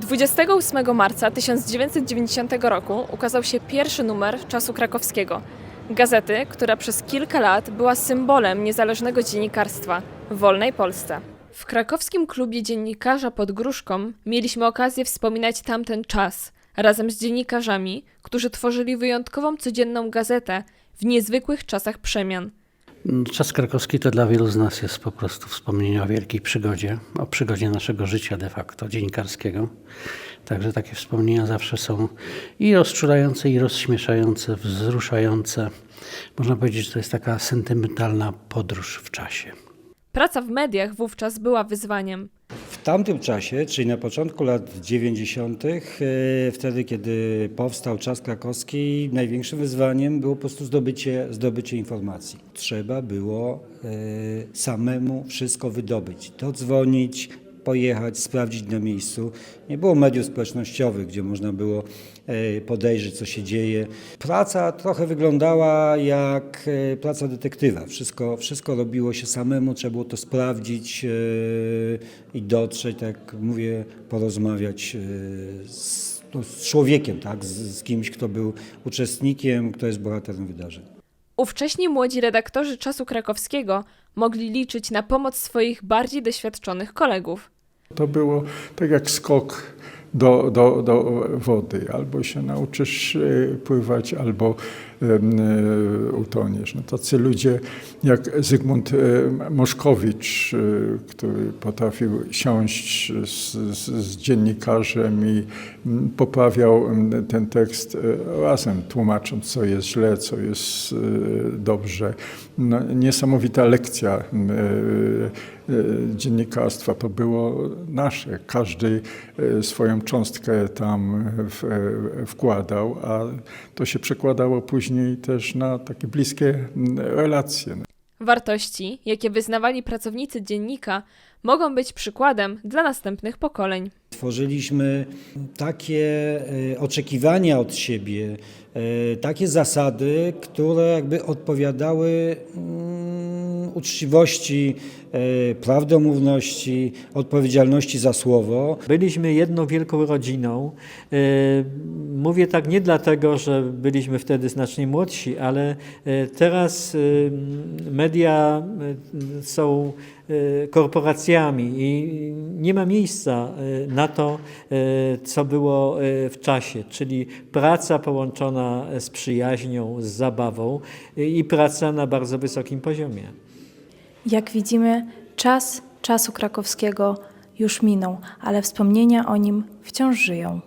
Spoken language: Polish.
28 marca 1990 roku ukazał się pierwszy numer Czasu Krakowskiego, gazety, która przez kilka lat była symbolem niezależnego dziennikarstwa w wolnej Polsce. W krakowskim klubie dziennikarza pod Gruszką mieliśmy okazję wspominać tamten czas razem z dziennikarzami, którzy tworzyli wyjątkową codzienną gazetę w niezwykłych czasach przemian. Czas krakowski to dla wielu z nas jest po prostu wspomnienie o wielkiej przygodzie, o przygodzie naszego życia de facto, dziennikarskiego. Także takie wspomnienia zawsze są i rozczulające, i rozśmieszające, wzruszające. Można powiedzieć, że to jest taka sentymentalna podróż w czasie. Praca w mediach wówczas była wyzwaniem. Tamtym czasie, czyli na początku lat 90., e, wtedy kiedy powstał czas krakowski, największym wyzwaniem było po prostu zdobycie, zdobycie informacji. Trzeba było e, samemu wszystko wydobyć, dodzwonić, pojechać, sprawdzić na miejscu. Nie było mediów społecznościowych, gdzie można było e, podejrzeć, co się dzieje. Praca trochę wyglądała jak e, praca detektywa. Wszystko, wszystko robiło się samemu, trzeba było to sprawdzić e, i dotrzeć, tak jak mówię, porozmawiać z, no, z człowiekiem, tak? z, z kimś, kto był uczestnikiem, kto jest bohaterem wydarzeń. Ówcześni młodzi redaktorzy czasu krakowskiego mogli liczyć na pomoc swoich bardziej doświadczonych kolegów. To było tak jak skok do, do, do wody. Albo się nauczysz e, pływać, albo utoniesz. No, tacy ludzie jak Zygmunt e, Moszkowicz, który potrafił siąść z, z, z dziennikarzem i mm, poprawiał mm, ten tekst razem, tłumacząc, co jest źle, co jest dobrze. No, niesamowita lekcja mm, dziennikarstwa. To było nasze. Każdy swoją cząstkę tam wkładał, a to się przekładało później też na takie bliskie mm, relacje. Wartości, jakie wyznawali pracownicy dziennika, mogą być przykładem dla następnych pokoleń. Tworzyliśmy takie e, oczekiwania od siebie, e, takie zasady, które jakby odpowiadały mm, uczciwości, prawdomówności, odpowiedzialności za słowo. Byliśmy jedną wielką rodziną. E, Mówię tak nie dlatego, że byliśmy wtedy znacznie młodsi, ale e, teraz e, media e, są e, korporacjami i nie ma miejsca e, na to, e, co było e, w czasie, czyli praca połączona z przyjaźnią, z zabawą e, i praca na bardzo wysokim poziomie. Jak widzimy, czas czasu krakowskiego już minął, ale wspomnienia o nim wciąż żyją.